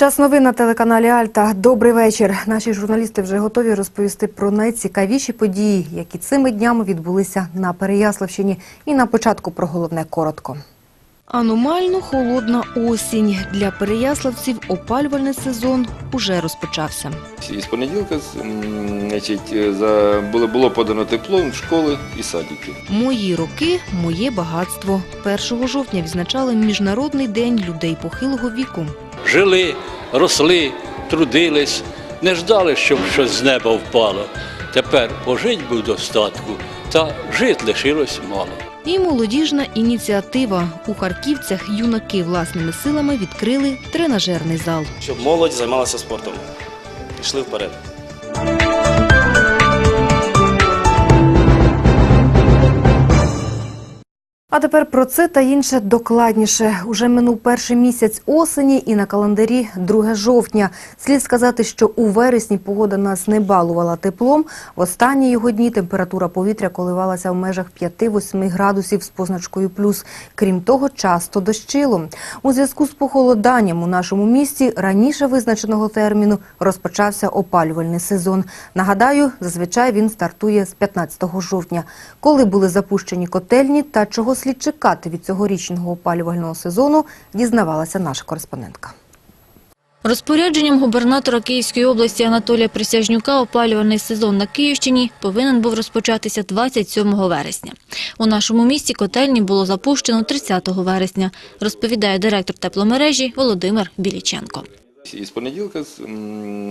Час новин на телеканалі Альта. Добрий вечір. Наші журналісти вже готові розповісти про найцікавіші події, які цими днями відбулися на Переяславщині. І на початку про головне коротко. Аномально холодна осінь. Для переяславців опалювальний сезон уже розпочався. Із понеділка значить, е, за, було, було подано тепло в школи і садики. Мої роки, моє багатство. 1 жовтня відзначали Міжнародний день людей похилого віку. жили, росли, трудились, не ждали, щоб щось з неба впало. Тепер пожить би в достатку, та жити лишилось мало. І молодіжна ініціатива. У Харківцях юнаки власними силами відкрили тренажерний зал. щоб молодь займалася спортом. Пішли вперед. А тепер про це та інше докладніше. Уже минув перший місяць осені і на календарі 2 жовтня. Слід сказати, що у вересні погода нас не балувала теплом. В останні його дні температура повітря коливалася в межах 5-8 градусів з позначкою плюс. Крім того, часто дощило. У зв'язку з похолоданням у нашому місті раніше визначеного терміну розпочався опалювальний сезон. Нагадаю, зазвичай він стартує з 15 жовтня. Коли були запущені котельні та чого слід чекати від цьогорічного опалювального сезону, дізнавалася наша кореспондентка. Розпорядженням губернатора Київської області Анатолія Присяжнюка опалювальний сезон на Київщині повинен був розпочатися 27 вересня. У нашому місті котельні було запущено 30 вересня, розповідає директор тепломережі Володимир Біліченко. Із понеділка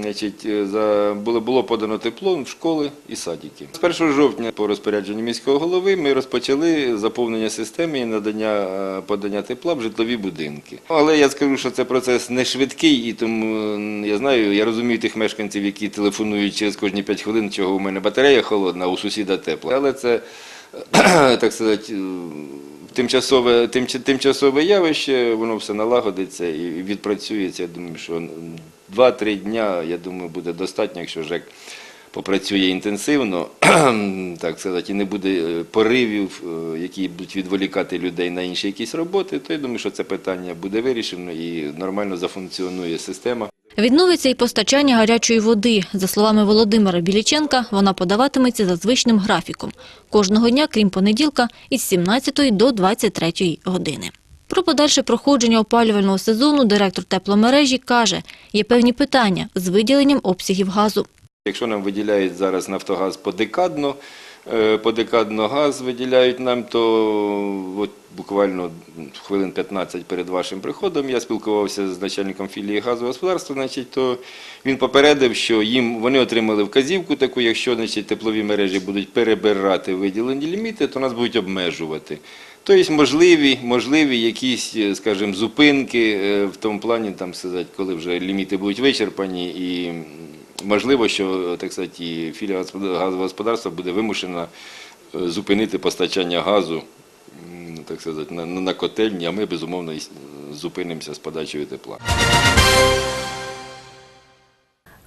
значить, е, було, було подано тепло в школи і садики. З 1 жовтня по розпорядженню міського голови ми розпочали заповнення системи і надання е, подання тепла в житлові будинки. Але я скажу, що це процес не швидкий, і тому я знаю, я розумію тих мешканців, які телефонують через кожні 5 хвилин, чого у мене батарея холодна, а у сусіда тепла. Але це так сказати, тимчасове, тимч- тимчасове явище, воно все налагодиться і відпрацюється. Я думаю, що 2-3 дня, я думаю, буде достатньо, якщо ЖЕК попрацює інтенсивно, так сказати, і не буде е, поривів, е, які будуть відволікати людей на інші якісь роботи, то я думаю, що це питання буде вирішено і нормально зафункціонує система. Відновиться і постачання гарячої води. За словами Володимира Біліченка, вона подаватиметься за звичним графіком. Кожного дня, крім понеділка, із 17 до 23 години. Про подальше проходження опалювального сезону директор тепломережі каже, є певні питання з виділенням обсягів газу. Якщо нам виділяють зараз Нафтогаз подекадно, подекадно газ виділяють нам, то от буквально хвилин 15 перед вашим приходом я спілкувався з начальником філії газового господарства, значить, то він попередив, що їм вони отримали вказівку таку, якщо значить, теплові мережі будуть перебирати виділені ліміти, то нас будуть обмежувати. Тобто можливі, можливі якісь, е, скажімо, зупинки е, в тому плані, там сказати, коли вже ліміти будуть вичерпані і можливо, що так сказати, філія газового господарства буде вимушена е, зупинити постачання газу так сказати, на, на котельні, а ми безумовно зупинимося з подачею тепла.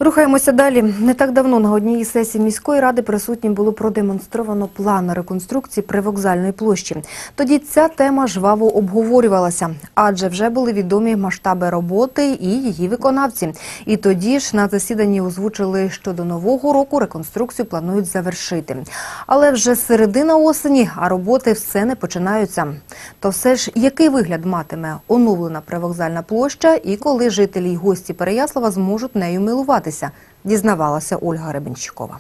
Рухаємося далі. Не так давно на одній із сесій міської ради присутнім було продемонстровано план реконструкції привокзальної площі. Тоді ця тема жваво обговорювалася, адже вже були відомі масштаби роботи і її виконавці. І тоді ж на засіданні озвучили, що до нового року реконструкцію планують завершити. Але вже середина осені, а роботи все не починаються. То все ж, який вигляд матиме оновлена привокзальна площа і коли жителі й гості Переяслава зможуть нею милуватися, дізнавалася Ольга Ребенщикова.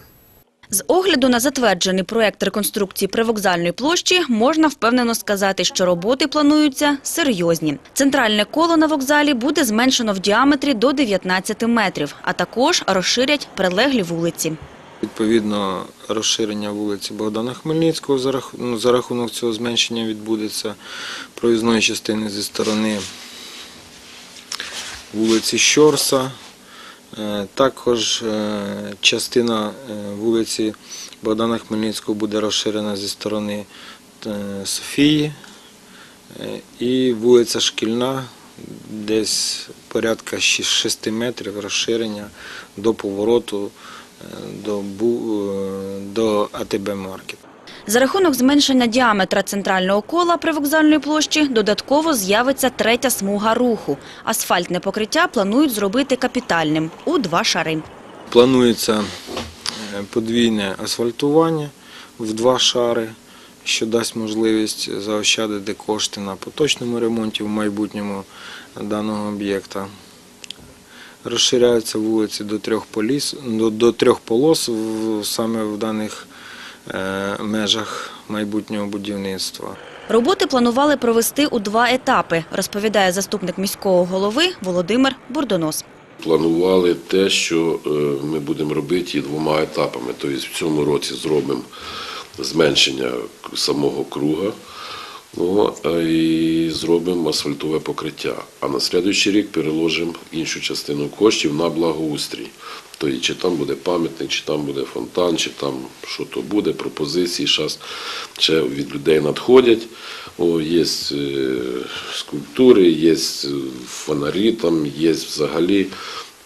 З огляду на затверджений проект реконструкції привокзальної площі можна впевнено сказати, що роботи плануються серйозні. Центральне коло на вокзалі буде зменшено в діаметрі до 19 метрів, а також розширять прилеглі вулиці. Відповідно, розширення вулиці Богдана Хмельницького за ну, за рахунок цього зменшення відбудеться проїзної частини зі сторони вулиці Щорса. Е, Також е, частина е, вулиці Богдана Хмельницького буде розширена зі сторони Софії. І вулиця Шкільна, десь порядка 6 метрів розширення до повороту до АТБ Маркет. За рахунок зменшення діаметра центрального кола привокзальної площі додатково з'явиться третя смуга руху. Асфальтне покриття планують зробити капітальним у два шари. Планується е, подвійне асфальтування в два шари, що дасть можливість заощадити кошти на поточному ремонті в майбутньому даного об'єкта. Розширяються вулиці до трьох, поліс, до, до трьох полос в- саме в даних межах майбутнього будівництва. Роботи планували провести у два етапи, розповідає заступник міського голови Володимир Бурдонос. Планували те, що е, ми будемо робити і двома етапами. Тобто в цьому році зробимо зменшення самого круга ну, і зробимо асфальтове покриття. А на слідуючий рік переложимо іншу частину коштів на благоустрій. Тобто, чи там буде пам'ятник, чи там буде фонтан, чи там що то буде, пропозиції зараз ще від людей надходять. О, є е, скульптури, є е, фонарі, там є взагалі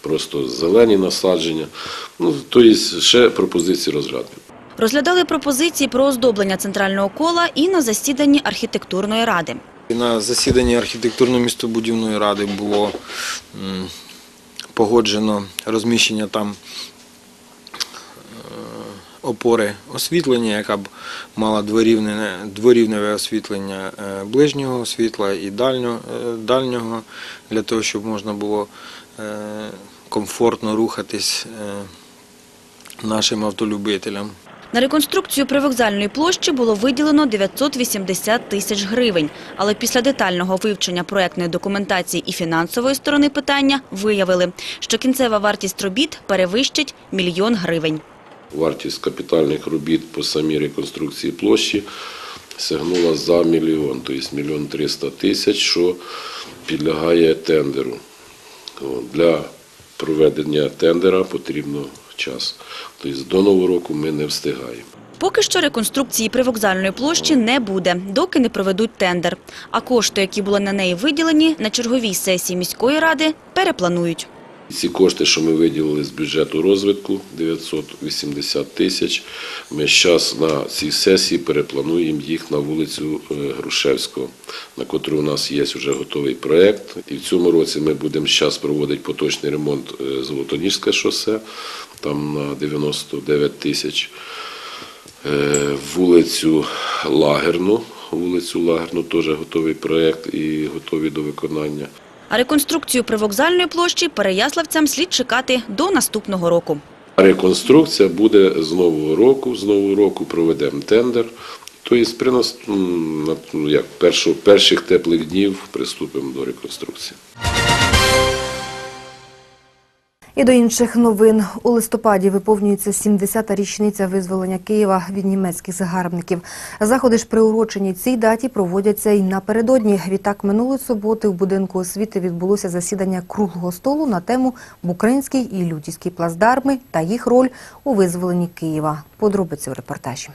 просто зелені насадження. Ну, тобто ще пропозиції розгляду. Розглядали пропозиції про оздоблення центрального кола і на засіданні архітектурної ради. На засіданні архітектурно-містобудівної ради було погоджено розміщення там е, опори освітлення, яка б мала дворівневе, освітлення е, ближнього світла і дальнього, е, дальнього, для того, щоб можна було комфортно рухатись нашим автолюбителям. На реконструкцію привокзальної площі було виділено 980 тисяч гривень. Але після детального вивчення проектної документації і фінансової сторони питання виявили, що кінцева вартість робіт перевищить мільйон гривень. Вартість капітальних робіт по самій реконструкції площі сягнула за мільйон, тобто мільйон триста тисяч, що підлягає тендеру. Для проведення тендера потрібно час. Тобто до нового року ми не встигаємо. Поки що реконструкції привокзальної площі не буде, доки не проведуть тендер. А кошти, які були на неї виділені, на черговій сесії міської ради перепланують. Ці кошти, що ми виділили з бюджету розвитку 980 тисяч, ми зараз на цій сесії переплануємо їх на вулицю е, Грушевського, на котру у нас є вже готовий проєкт. І в цьому році ми будемо зараз проводити поточний ремонт е, Золотоніжське шосе, там на 99 тисяч. Е, Вулицю Лагерну, вулицю Лагерну теж готовий проєкт і готові до виконання. А реконструкцію привокзальної площі переяславцям слід чекати до наступного року. Реконструкція буде з нового року. З нового року проведемо тендер. Тобто при нас ну, як перших теплих днів приступимо до реконструкції. І до інших новин. У листопаді виповнюється 70-та річниця визволення Києва від німецьких загарбників. Заходи ж приурочені цій даті проводяться і напередодні. Відтак минулої суботи в будинку освіти відбулося засідання круглого столу на тему «Букринський і Лютівський плацдарми та їх роль у визволенні Києва». Подробиці у репортажі.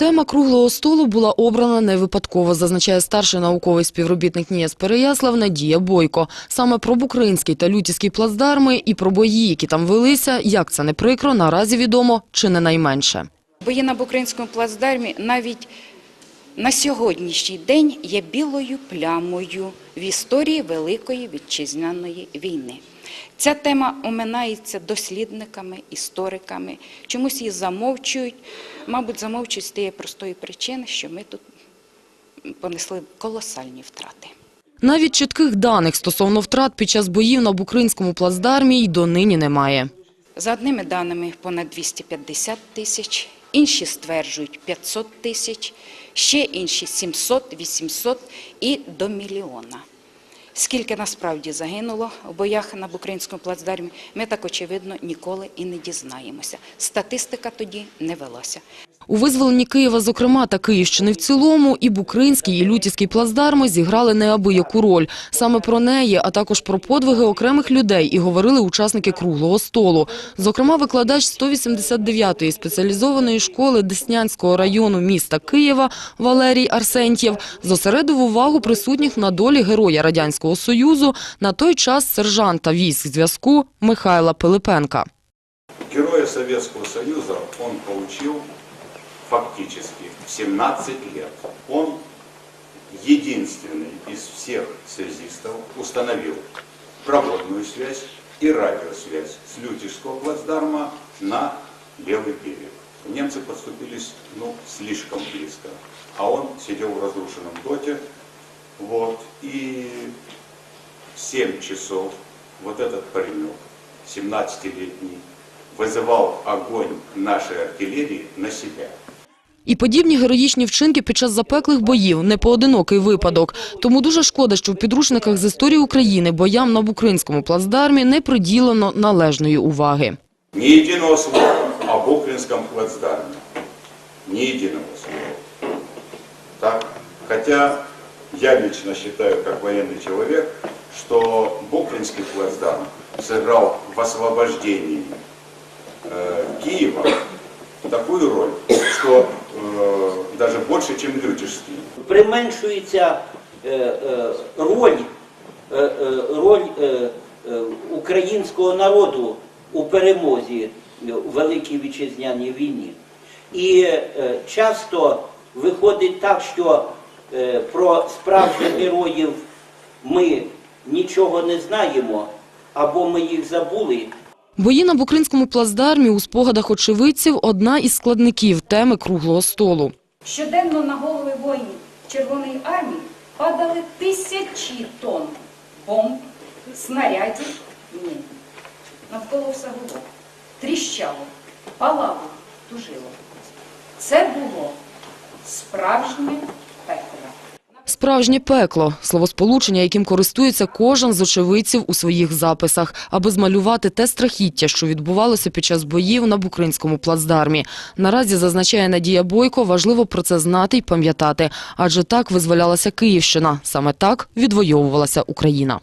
Тема круглого столу була обрана не випадково, зазначає старший науковий співробітник НІЕС Переяслав Надія Бойко. Саме про Букринський та Лютівський плацдарми і про бої, які там велися, як це не прикро, наразі відомо чи не найменше. Бої на Букринському плацдармі навіть на сьогоднішній день є білою плямою в історії Великої Вітчизняної війни. Ця тема оминається дослідниками, істориками, чомусь її замовчують. Мабуть, замовчують з тієї простої причини, що ми тут понесли колосальні втрати. Навіть чітких даних стосовно втрат під час боїв на Букринському плацдармі й донині немає. За одними даними понад 250 тисяч, інші стверджують 500 тисяч, ще інші 700, 800 і до мільйона. Скільки насправді загинуло в боях на Букринському плацдармі, ми так очевидно ніколи і не дізнаємося. Статистика тоді не велася. У визволенні Києва, зокрема, та Київщини в цілому, і Букринський, і Лютівський плацдарми зіграли неабияку роль. Саме про неї, а також про подвиги окремих людей і говорили учасники круглого столу. Зокрема, викладач 189-ї спеціалізованої школи Деснянського району міста Києва Валерій Арсентьєв зосередив увагу присутніх на долі героя Радянського Союзу на той час сержанта військ зв'язку Михайла Пилипенка. Героя Советского Союза он получил фактически в 17 лет. Он единственный из всех связистов установил проводную связь и радиосвязь с Лютежского плацдарма на левый берег. Немцы подступились ну, слишком близко, а он сидел в разрушенном доте, вот, и в 7 часов вот этот паренек, 17-летний, вызывал огонь нашей артиллерии на себя. І подібні героїчні вчинки під час запеклих боїв – не поодинокий випадок. Тому дуже шкода, що в підручниках з історії України боям на Букринському плацдармі не приділено належної уваги. Ни единого слова об Украинском плацдарме. Ни единого слова. Так? Хотя я лично считаю, как военный человек, что Букринский плацдарм сыграл в освобождении э, Киева такую роль, что э, даже больше, чем применшується е, е, роль, е, е, роль е, е, українського народу у перемозі у Великій Вітчизняній війні. І е, часто виходить так, що е, про справжніх героїв ми нічого не знаємо, або ми їх забули, Бої на Букринському плацдармі у спогадах очевидців – одна із складників теми круглого столу. Щоденно на голови воїнів Червоної армії падали тисячі тонн бомб, снарядів, ні. Навколо все було. Тріщало, палало, тужило. Це було справжнє пекло. Справжнє пекло – словосполучення, яким користується кожен з очевидців у своїх записах, аби змалювати те страхіття, що відбувалося під час боїв на Букринському плацдармі. Наразі, зазначає Надія Бойко, важливо про це знати й пам'ятати, адже так визволялася Київщина, саме так відвоювалася Україна.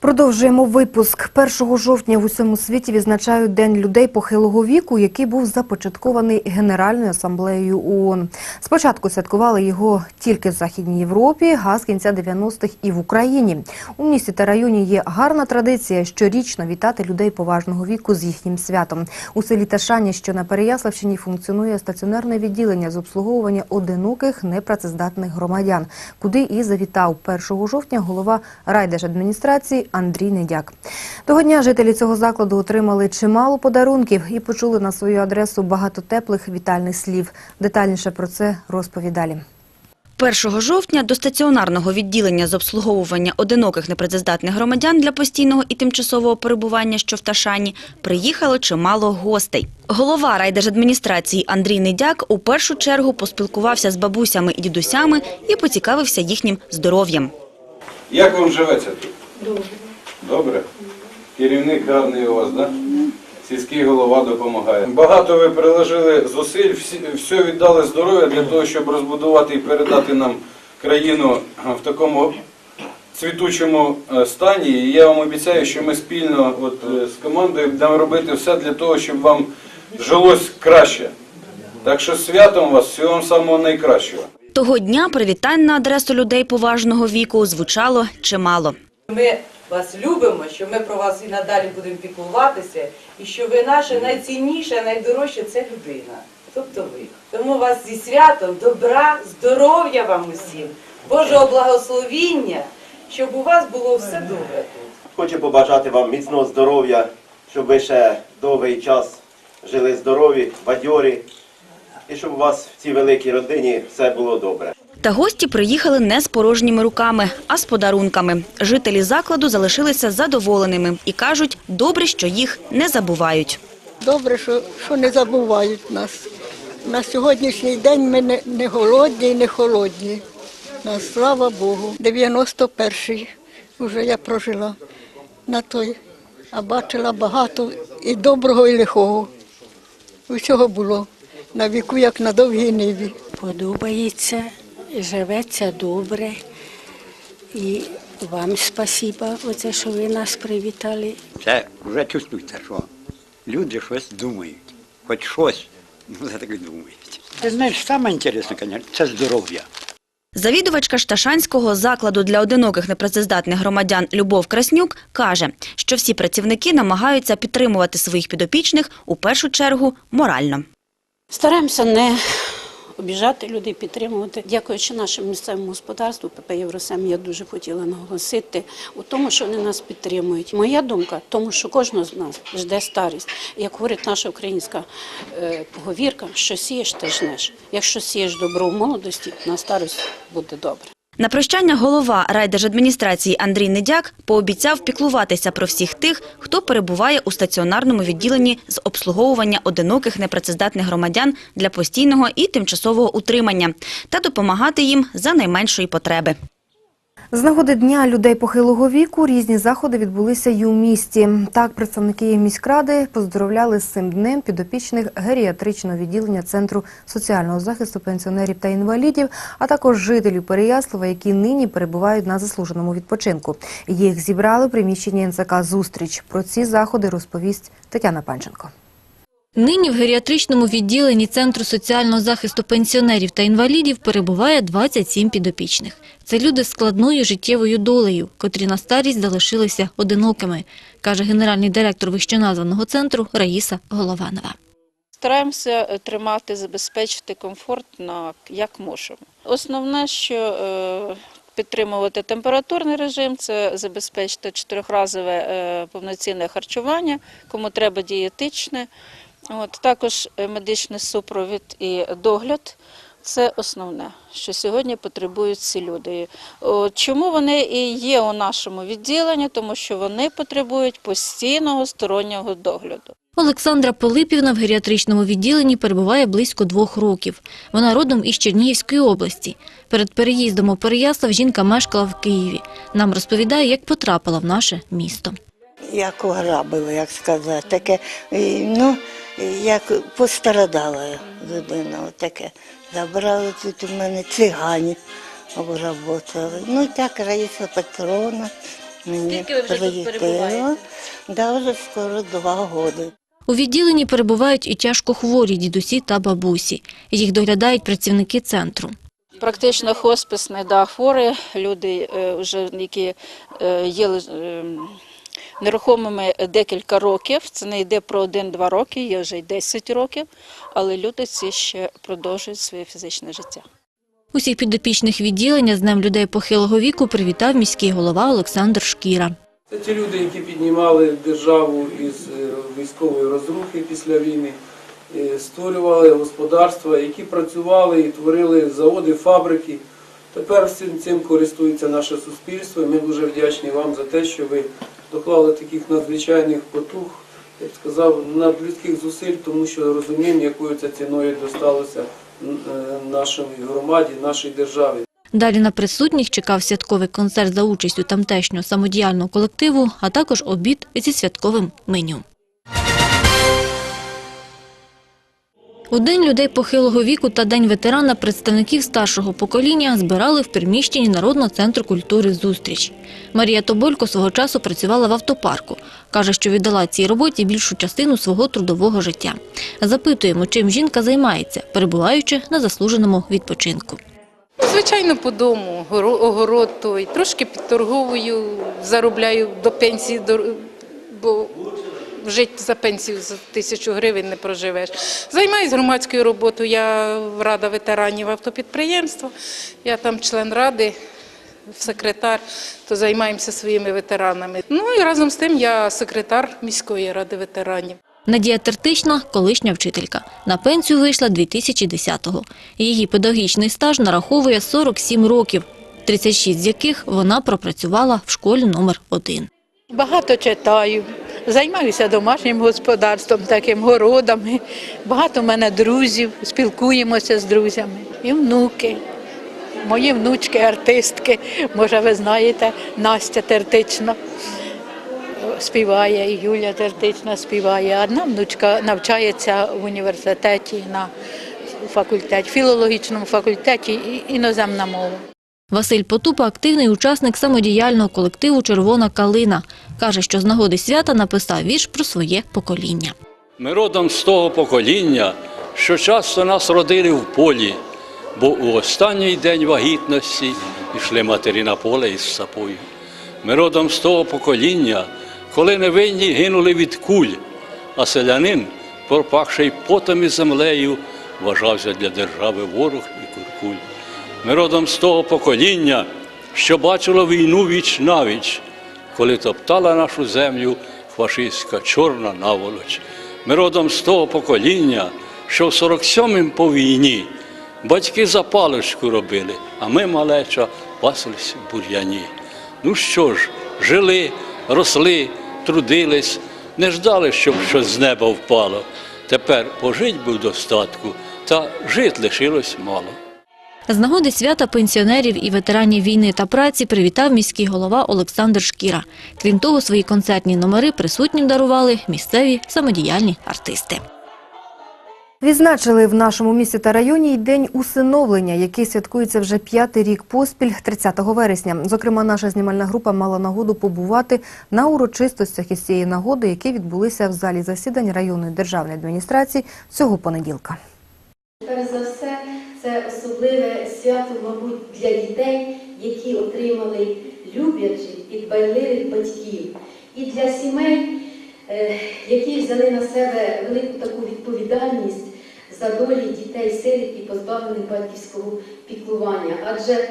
Продовжуємо випуск. 1 жовтня в усьому світі відзначають День людей похилого віку, який був започаткований Генеральною асамблеєю ООН. Спочатку святкували його тільки в Західній Європі, а з кінця 90-х і в Україні. У місті та районі є гарна традиція щорічно вітати людей поважного віку з їхнім святом. У селі Ташані, що на Переяславщині, функціонує стаціонарне відділення з обслуговування одиноких непрацездатних громадян, куди і завітав 1 жовтня голова райдержадміністрації Андрій Недяк. Того дня жителі цього закладу отримали чимало подарунків і почули на свою адресу багато теплих вітальних слів. Детальніше про це розповідь далі. 1 жовтня до стаціонарного відділення з обслуговування одиноких непрацездатних громадян для постійного і тимчасового перебування, що в Ташані, приїхало чимало гостей. Голова райдержадміністрації Андрій Недяк у першу чергу поспілкувався з бабусями і дідусями і поцікавився їхнім здоров'ям. Як вам живеться тут? Добре. Добре? Керівник гарний у вас, так? Да? Сільський голова допомагає. Багато ви приложили зусиль, всі- все віддали здоров'я для того, щоб розбудувати і передати нам країну в такому цвітучому е, стані. І я вам обіцяю, що ми спільно от, е, з командою будемо робити все для того, щоб вам жилось краще. Так що святом вас, всього вам самого найкращого. Того дня привітань на адресу людей поважного віку звучало чимало. Ми вас любимо, що ми про вас і надалі будемо піклуватися, і що ви наше найцінніше, найдорожче це людина. Тобто ви. Тому вас зі святом, добра, здоров'я вам усім, Божого благословіння, щоб у вас було все добре тут. Хочу побажати вам міцного здоров'я, щоб ви ще довгий час жили здорові, бадьорі, і щоб у вас в цій великій родині все було добре. Та гості приїхали не з порожніми руками, а з подарунками. Жителі закладу залишилися задоволеними і кажуть, добре, що їх не забувають. Добре, що, що не забувають нас. На сьогоднішній день ми не, не голодні і не холодні. На, слава Богу. 91-й вже я прожила на той, а бачила багато і доброго, і лихого. Усього було на віку, як на довгій ниві. Подобається, живеться добре. І вам спасіба, оце, що ви нас привітали. Це вже чувствується, що люди щось думають. Хоч щось, ну, це так і думають. Ти знаєш, саме інтересне, звісно, це здоров'я. Завідувачка Шташанського закладу для одиноких непрацездатних громадян Любов Краснюк каже, що всі працівники намагаються підтримувати своїх підопічних у першу чергу морально. Стараємося не обіжати людей, підтримувати. Дякуючи нашому місцевому господарству, ПП Євросем, я дуже хотіла наголосити у тому, що вони нас підтримують. Моя думка, тому, що кожного з нас жде старість. Як говорить наша українська е, поговірка, що сієш, ти жнеш. Якщо сієш добро в молодості, на старість буде добре. На прощання голова райдержадміністрації Андрій Недяк пообіцяв піклуватися про всіх тих, хто перебуває у стаціонарному відділенні з обслуговування одиноких непрацездатних громадян для постійного і тимчасового утримання та допомагати їм за найменшої потреби. З нагоди Дня людей похилого віку різні заходи відбулися й у місті. Так, представники міськради поздоровляли з цим днем підопічних геріатричного відділення Центру соціального захисту пенсіонерів та інвалідів, а також жителів Переяслава, які нині перебувають на заслуженому відпочинку. Їх зібрали в приміщенні НЦК «Зустріч». Про ці заходи розповість Тетяна Панченко. Нині в геріатричному відділенні Центру соціального захисту пенсіонерів та інвалідів перебуває 27 підопічних. Це люди з складною життєвою долею, котрі на старість залишилися одинокими, каже генеральний директор вищеназваного центру Раїса Голованова. Стараємося е, тримати, забезпечити комфорт на як можемо. Основне, що е, підтримувати температурний режим, це забезпечити чотирьохразове е, повноцінне харчування, кому треба дієтичне. От, також е, медичний супровід і догляд. Це основне, що сьогодні потребують ці люди. Чому вони і є у нашому відділенні? Тому що вони потребують постійного стороннього догляду. Олександра Полипівна в геріатричному відділенні перебуває близько двох років. Вона родом із Чернігівської області. Перед переїздом у Переяслав жінка мешкала в Києві. Нам розповідає, як потрапила в наше місто. як ограбили, як сказати, таке, ну, як пострадала людина, таке. Забрали тут у мене цигані, обработали. Ну, так, Раїса Петровна мені Скільки ви вже тут приїхала. перебуваєте? Да, вже скоро два роки. У відділенні перебувають і тяжко хворі дідусі та бабусі. Їх доглядають працівники центру. Практично хосписний да, хворі, люди, е, вже, які е, є е, нерухомими декілька років. Це не йде про один-два роки, є вже й 10 років, але люди ці ще продовжують своє фізичне життя. Усіх підопічних відділення з Днем людей похилого віку привітав міський голова Олександр Шкіра. Це ті люди, які піднімали державу із е, військової розрухи після війни, е, створювали господарства, які працювали і творили заводи, фабрики. Тепер всім цим користується наше суспільство. і Ми дуже вдячні вам за те, що ви доклали таких надзвичайних потуг, я б сказав, надлюдських зусиль, тому що розуміємо, якою це ціною досталося е, нашій громаді, нашій державі. Далі на присутніх чекав святковий концерт за участю тамтешнього самодіяльного колективу, а також обід зі святковим меню. У День людей похилого віку та День ветерана представників старшого покоління збирали в приміщенні Народного центру культури «Зустріч». Марія Тоболько свого часу працювала в автопарку. Каже, що віддала цій роботі більшу частину свого трудового життя. Запитуємо, чим жінка займається, перебуваючи на заслуженому відпочинку. Звичайно, по дому, горо- огород той, трошки підторговую, заробляю до пенсії, бо жити за пенсію за тисячу гривень не проживеш. Займаюся громадською роботою, я рада ветеранів автопідприємства, я там член ради, секретар, то займаємося своїми ветеранами. Ну і разом з тим я секретар міської ради ветеранів. Надія Тертична – колишня вчителька. На пенсію вийшла 2010-го. Її педагогічний стаж нараховує 47 років, 36 з яких вона пропрацювала в школі номер 1. Багато читаю, займаюся домашнім господарством, таким городами. Багато в мене друзів, спілкуємося з друзями. І внуки. Мої внучки, артистки, може, ви знаєте, Настя Тертична співає, і Юля Тертична співає. Одна внучка навчається в університеті на факультеті, філологічному факультеті і іноземна мова. Василь Потупа – активний учасник самодіяльного колективу «Червона калина». Каже, що з нагоди свята написав вірш про своє покоління. Ми родом з того покоління, що часто нас родили в полі, бо у останній день вагітності йшли матері на поле із сапою. Ми родом з того покоління, коли невинні гинули від куль, а селянин, пропахший потом і землею, вважався для держави ворог і куркуль. Ми родом з того покоління, що бачило війну віч навіч, коли топтала нашу землю фашистська чорна наволоч. Ми родом з того покоління, що в 47-м по війні батьки за паличку робили, а ми, малеча, паслись в бур'яні. Ну що ж, жили, росли, трудились, не ждали, щоб щось з неба впало. Тепер пожить би в достатку, та жит лишилось мало. З нагоди свята пенсіонерів і ветеранів війни та праці привітав міський голова Олександр Шкіра. Крім того, свої концертні номери присутнім дарували місцеві самодіяльні артисти. Відзначили в нашому місті та районі й день усиновлення, який святкується вже п'ятий рік поспіль 30 вересня. Зокрема, наша знімальна група мала нагоду побувати на урочистостях із цієї нагоди, які відбулися в залі засідань районної державної адміністрації цього понеділка. Перш за все, це особливе свято, мабуть, для дітей, які отримали люблячих і дбайливих батьків, і для сімей, е, які взяли на себе велику таку відповідальність за долі дітей сиріт і позбавлених батьківського піклування. Адже е,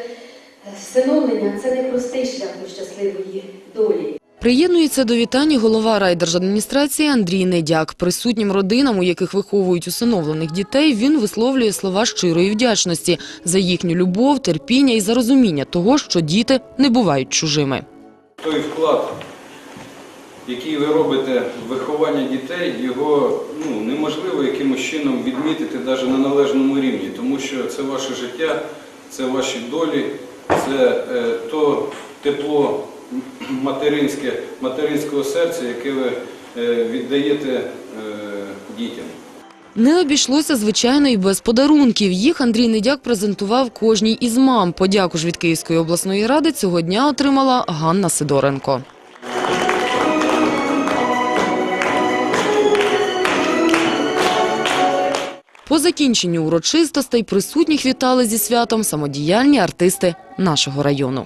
всиновлення це не простий шлях до щасливої долі. Приєднується до вітань голова райдержадміністрації Андрій Недяк. Присутнім родинам, у яких виховують усиновлених дітей, він висловлює слова щирої вдячності за їхню любов, терпіння і за розуміння того, що діти не бувають чужими. Той вклад, який ви робите в виховання дітей, його ну, неможливо якимось чином відмітити навіть на належному рівні, тому що це ваше життя, це ваші долі, це е, то тепло материнське, материнського серця, яке ви е, віддаєте е, дітям. Не обійшлося, звичайно, і без подарунків. Їх Андрій Недяк презентував кожній із мам. Подяку ж від Київської обласної ради цього дня отримала Ганна Сидоренко. По закінченню урочистостей присутніх вітали зі святом самодіяльні артисти нашого району.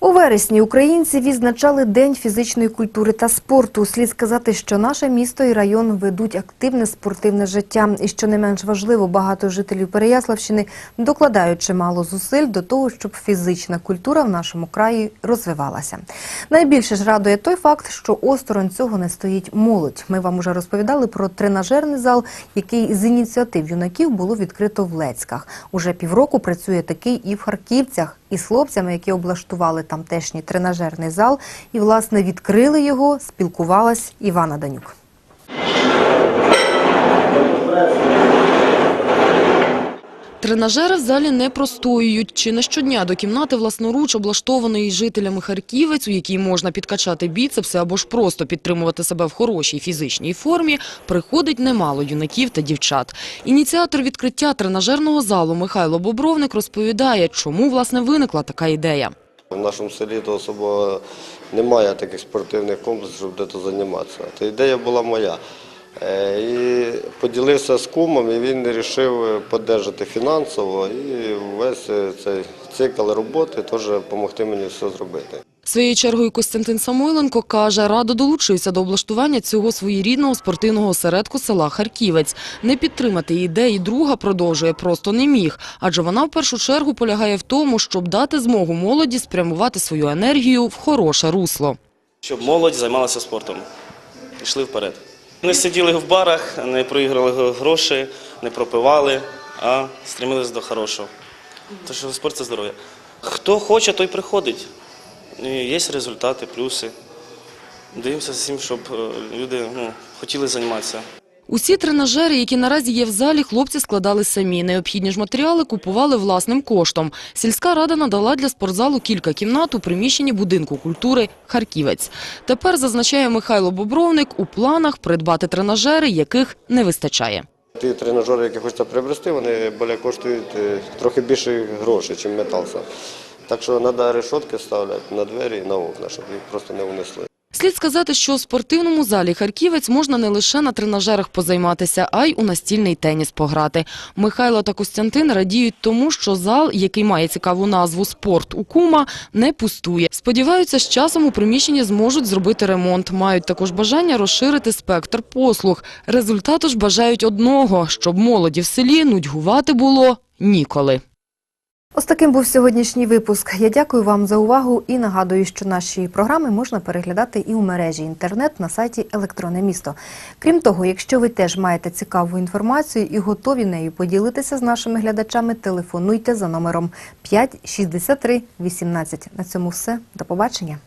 У вересні українці відзначали День фізичної культури та спорту. Слід сказати, що наше місто і район ведуть активне спортивне життя. І що не менш важливо, багато жителів Переяславщини докладають чимало зусиль до того, щоб фізична культура в нашому краї розвивалася. Найбільше ж радує той факт, що осторонь цього не стоїть молодь. Ми вам уже розповідали про тренажерний зал, який з ініціатив юнаків було відкрито в Лецьках. Уже півроку працює такий і в Харківцях. Із хлопцями, які облаштували тамтешній тренажерний зал, і власне відкрили його, спілкувалась Івана Данюк. Тренажери в залі не простоюють. Чи не щодня до кімнати власноруч облаштованої жителями Харківець, у якій можна підкачати біцепси або ж просто підтримувати себе в хорошій фізичній формі, приходить немало юнаків та дівчат. Ініціатор відкриття тренажерного залу Михайло Бобровник розповідає, чому власне виникла така ідея. В нашому селі то особо немає таких спортивних комплексів, щоб де-то займатися. Та ідея була моя. Е, І поділився з кумом, і він вирішив підтримати фінансово і весь цей цикл роботи теж допомогти мені все зробити. Своєю чергою Костянтин Самойленко каже, радо долучився до облаштування цього своєрідного спортивного осередку села Харківець. Не підтримати ідеї друга продовжує просто не міг, адже вона в першу чергу полягає в тому, щоб дати змогу молоді спрямувати свою енергію в хороше русло. Щоб молодь займалася спортом, йшли вперед. Не сиділи в барах, не проіграли гроші, не пропивали, а стремились до хорошого. Тому що спорт це здоров'я. Хто хоче, той приходить. Є результати, плюси. Дивимося з цим, щоб е, люди ну, хотіли займатися. Усі тренажери, які наразі є в залі, хлопці складали самі. Необхідні ж матеріали купували власним коштом. Сільська рада надала для спортзалу кілька кімнат у приміщенні будинку культури «Харківець». Тепер, зазначає Михайло Бобровник, у планах придбати тренажери, яких не вистачає. Ті тренажери, які хочеться приобрести, вони більше коштують е, трохи більше грошей, ніж метал сам. Так що треба решетки ставляти на двері і на окна, щоб їх просто не унесли. Слід сказати, що у спортивному залі Харківець можна не лише на тренажерах позайматися, а й у настільний теніс пограти. Михайло та Костянтин радіють тому, що зал, який має цікаву назву «Спорт у Кума», не пустує. Сподіваються, з часом у приміщенні зможуть зробити ремонт. Мають також бажання розширити спектр послуг. Результату ж бажають одного – щоб молоді в селі нудьгувати було ніколи. Ось таким був сьогоднішній випуск. Я дякую вам за увагу і нагадую, що наші програми можна переглядати і у мережі інтернет на сайті Електронне місто. Крім того, якщо ви теж маєте цікаву інформацію і готові нею поділитися з нашими глядачами, телефонуйте за номером 5 63 18. На цьому все. До побачення.